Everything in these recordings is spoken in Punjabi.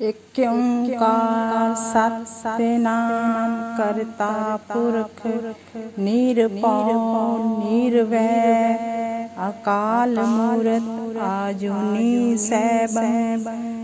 ਇਕ ਓੰਕਾਰ ਸਤਿਨਾਮ ਕਰਤਾ ਪੁਰਖ ਨਿਰਭਉ ਨਿਰਵੈ ਅਕਾਲ ਮੂਰਤ ਆਜੂਨੀ ਸੈਭੰ।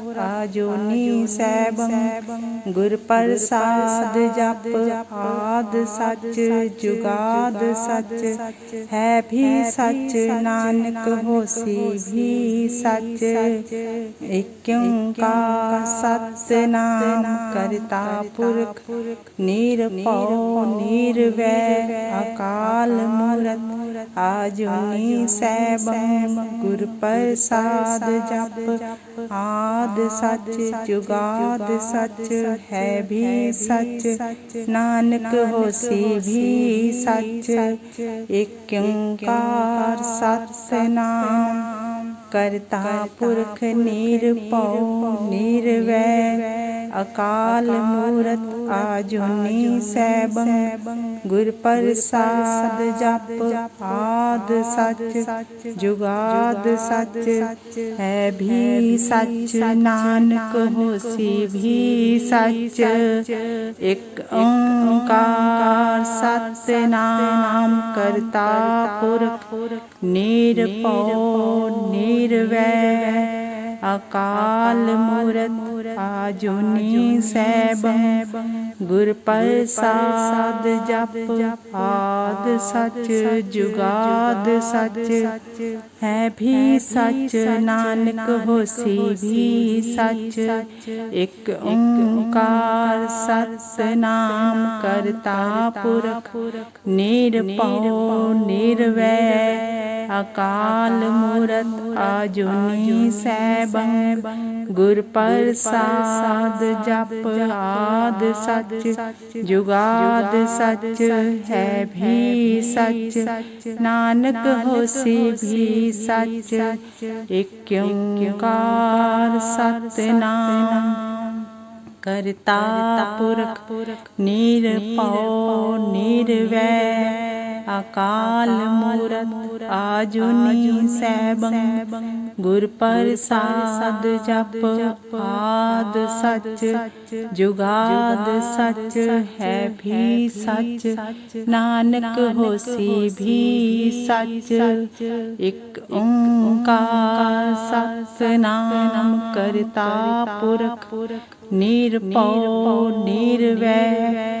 ਆਜੂਨੀ ਸੈਭੰ ਗੁਰ ਪ੍ਰਸਾਦ ਜਪ ਆਦ ਸੱਚ ਜੁਗਾਦ ਸੱਚ। ਹੈ ਵੀ ਸੱਚ ਨਾਨਕ ਹੋਸੀ ਵੀ ਸੱਚ। ਇਕ ਓੰਕਾਰ ਸਤਿਨਾਮ ਕਰਤਾ ਪੁਰਖ। ਨਿਰਭਉ ਨਿਰਵੈ ਅਕਾਲ ਮੂਰਤ। ਆਜੂਨੀ ਸੈਭੰ ਗੁਰ ਪ੍ਰਸਾਦ ਜਪ। ਆਦ ਸੱਚ ਜੁਗਾਦ ਸੱਚ ਹੈ ਵੀ ਸੱਚ। ਨਾਨਕ ਹੋਸੀ ਵੀ ਸੱਚ। ਇਕ ਓੰਕਾਰ ਸਤਿਨਾਮ। ਕਰਤਾ ਪੁਰਖ ਨਿਰਭਉ ਨਿਰਵੈ। ਅਕਾਲ ਮੂਰਤ ਆਜੂਨੀ ਸੈਭੰ, ਗੁਰ ਪ੍ਰਸਾਦ ਜਪ ਆਦ ਸੱਚ, ਜੁਗਾਦ ਸੱਚ, ਹੈ ਵੀ ਸੱਚ ਨਾਨਕ ਹੋਸੀ ਵੀ ਸੱਚ, ਇਕ ਓੰਕਾਰ ਸਤਿਨਾਮ ਕਰਤਾ ਪੁਰਖ, ਨਿਰਭਉ, ਨਿਰਵੈ, ਅਕਾਲ ਮੂਰਤ ਆਜੂਨੀ ਸੈਭੰ ਗੁਰ ਪ੍ਰਸਾਦ ਜਪ ਆਦ ਸਚ ਜੁਗਾਦ ਸਚ। ਹੈ ਵੀ ਸੱਚ ਨਾਨਕ ਹੋਸੀ ਵੀ ਸੱਚ। ਇਕ ਓੰਕਾਰ ਸਤਿਨਾਮ ਕਰਤਾ ਪੁਰਖ। ਨਿਰਭਉ ਨਿਰਵੈ ਅਕਾਲ ਮੂਰਤ ਆਜੂਨੀ ਸੈਭੰ। ਗੁਰ ਪ੍ਰਸਾਦ ਜਪ ਆਦ ਸੱਚ। ਜੁਗਾਦ ਸੱਚ ਹੈ ਵੀ ਸੱਚ। ਨਾਨਕ ਹੋਸੀ ਵੀ ਸੱਚ ਇਕ ਓੰਕਾਰ ਸਤਿਨਾਮ। ਕਰਤਾ ਪੁਰਖ ਨਿਰਭਉ ਨਿਰਵੈ ਅਕਾਲ ਮੂਰਤ ਆਜੂਨੀ ਸੈਭੰ ਗੁਰ ਪ੍ਰਸਾਦ ਜਪ ਆਦ ਸਚ, ਜੁਗਾਦ ਸੱਚ, ਹੈ ਵੀ ਸੱਚ, ਨਾਨਕ ਹੋਸੀ ਵੀ ਸਚ, ਇਕ ਓੰਕਾਰ ਸਤਿਨਾਮ ਕਰਤਾ ਪੁਰਖ, ਨਿਰਭਉ, ਨਿਰਵੈ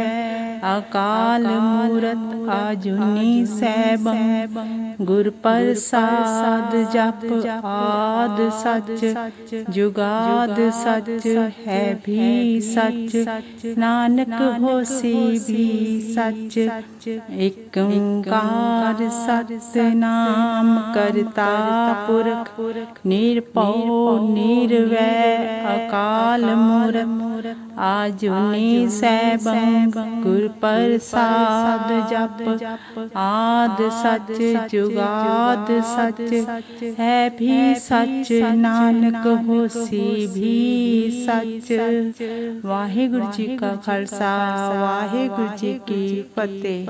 ਅਕਾਲ ਮੂਰਤ ਆਜੂਨੀ ਸੈਭੰ, ਗੁਰ ਪ੍ਰਸਾਦ ਜਪ ਆਦ ਸੱਚ, ਜੁਗਾਦ ਸੱਚ ਹੈ ਵੀ ਸੱਚ, ਨਾਨਕ ਹੋਸੀ ਵੀ ਸੱਚ ਇਕ ਓੰਕਾਰ ਸਤਿਨਾਮ ਕਰਤਾ ਪੁਰਖ, ਨਿਰਭਉ ਨਿਰਵੈ ਅਕਾਲ ਮੂਰਤ। ਆਜੂਨੀ ਸੈਭੰ, ਗੁਰ ਪ੍ਰਸਾਦ ਜਪ। ਆਦ ਸੱਚ ਜੁਗਾਦ ਸਚ, ਹੈ ਵੀ ਸੱਚ ਨਾਨਕ ਹੋਸੀ ਵੀ ਸਚ। ਵਾਹਿਗੁਰੂ ਜੀ ਕਾ ਖਾਲਸਾ, ਵਾਹਿਗੁਰੂ ਜੀ ਕੀ ਫਤਿਹ।